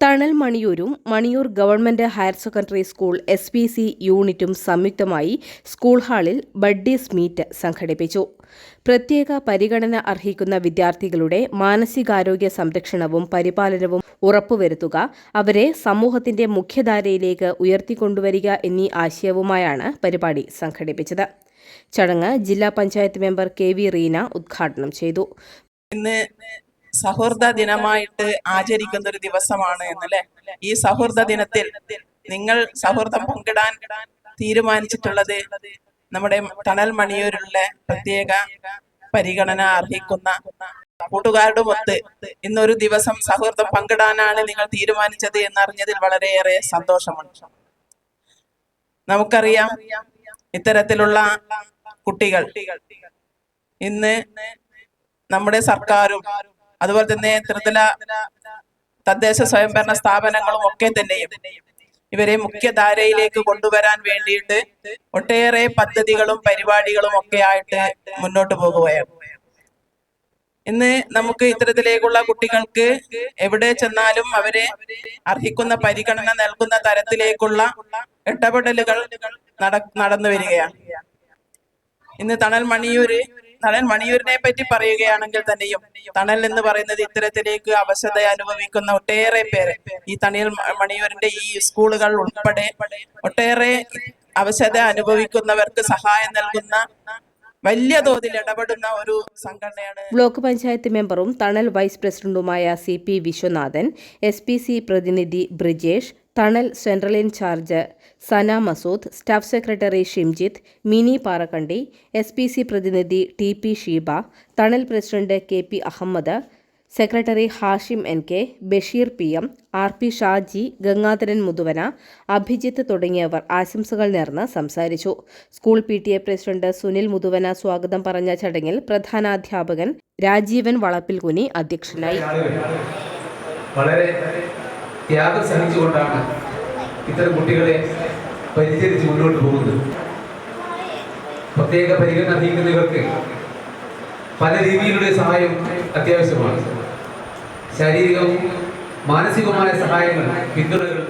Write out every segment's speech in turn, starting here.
Thanal മണിയൂരും Maniyur government higher secondary school S P C യൂണിറ്റും സംയുക്തമായി school ഹാളിൽ buddies meet സംഘടിപ്പിച്ചു. പ്രത്യേക പരിഗണന അർഹിക്കുന്ന വിദ്യാർത്ഥികളുടെ മാനസികാരോഗ്യ സംരക്ഷണവും പരിപാലനവും ഉറപ്പുവരുത്തുക അവരെ സമൂഹത്തിന്റെ മുഖ്യധാരയിലേക്ക് ഉയർത്തിക്കൊണ്ടുവരിക എന്നീ ആശയവുമായാണ് പരിപാടി സംഘടിപ്പിച്ചത്. ചടങ്ങ് ജില്ലാ panchayat member K V Reena ഉദ്ഘാടനം ചെയ്തു. സൗഹൃദ ദിനമായിട്ട് ആചരിക്കുന്ന ഒരു ദിവസമാണ് എന്നല്ലേ? ഈ സൗഹൃദ ദിനത്തിൽ നിങ്ങൾ സൗഹൃദം പങ്കിടാൻ തീരുമാനിച്ചിട്ടുള്ളത് നമ്മുടെ തണൽ മണിയൂരിലെ പ്രത്യേക പരിഗണന അർഹിക്കുന്ന കൂട്ടുകാരുടെ ഒത്ത് ഇന്നൊരു ദിവസം സൗഹൃദം പങ്കിടാനാണ് നിങ്ങൾ തീരുമാനിച്ചത് എന്നറിഞ്ഞതിൽ വളരെയേറെ സന്തോഷമുണ്ട്. നമുക്കറിയാം ഇത്തരത്തിലുള്ള കുട്ടികൾ ഇന്ന് നമ്മുടെ സർക്കാരും അതുപോലെ തന്നെ ത്രിതല തദ്ദേശ സ്വയംഭരണ സ്ഥാപനങ്ങളും ഒക്കെ തന്നെയും ഇവരെ മുഖ്യധാരയിലേക്ക് കൊണ്ടുവരാൻ വേണ്ടിയിട്ട് ഒട്ടേറെ പദ്ധതികളും പരിപാടികളും ഒക്കെ ആയിട്ട് മുന്നോട്ട് പോകുകയാണ്. ഇന്ന് നമുക്ക് ഇത്തരത്തിലേക്കുള്ള കുട്ടികൾക്ക് എവിടെ ചെന്നാലും അവരെ അർഹിക്കുന്ന പരിഗണന നൽകുന്ന തരത്തിലേക്കുള്ള ഇടപെടലുകൾ നട നടന്നു വരികയാണ്. ഇന്ന് തണൽ മണിയൂര് തണൽ മണിയൂരിനെ പറ്റി പറയുകയാണെങ്കിൽ തന്നെയും തണൽ എന്ന് പറയുന്നത് ഇത്തരത്തിലേക്ക് അവശത അനുഭവിക്കുന്ന ഒട്ടേറെ പേര്. ഈ തണൽ മണിയൂരിന്റെ ഈ സ്കൂളുകൾ ഉൾപ്പെടെ ഒട്ടേറെ അവശത അനുഭവിക്കുന്നവർക്ക് സഹായം നൽകുന്ന വലിയ തോതിൽ ഇടപെടുന്ന ഒരു സംഘടനയാണ് ബ്ലോക്ക് പഞ്ചായത്ത് മെമ്പറും തണൽ വൈസ് പ്രസിഡന്റുമായ C P Viswanathan S P C പ്രതിനിധി Brijesh Thanal central in charge Sana Masood staff secretary Shimjith Mini Parakkandi S P C പ്രതിനിധി T P Sheeba Thanal president K P Ahammed secretary Hashim N K Basheer P M R P Shaji Gangadharan Muthuvana Abhijith തുടങ്ങിയവർ ആശംസകൾ നേർന്ന് സംസാരിച്ചു. School P T A president Sunil Muthuvana സ്വാഗതം പറഞ്ഞ ചടങ്ങിൽ പ്രധാനാധ്യാപകൻ രാജീവൻ വളപ്പിൽകുനി അധ്യക്ഷനായി. ത്യാഗം സഹിച്ചുകൊണ്ടാണ് ഇത്തരം കുട്ടികളെ പരിചരിച്ച് മുന്നോട്ട് പോകുന്നത്. പ്രത്യേക പരിഗണന അർഹിക്കുന്നവർക്ക് പല രീതിയിലുള്ള സഹായം അത്യാവശ്യമാണ്. ശാരീരികവും മാനസികവുമായ സഹായങ്ങൾ പിന്തുണകൾ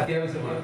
അത്യാവശ്യമാണ്.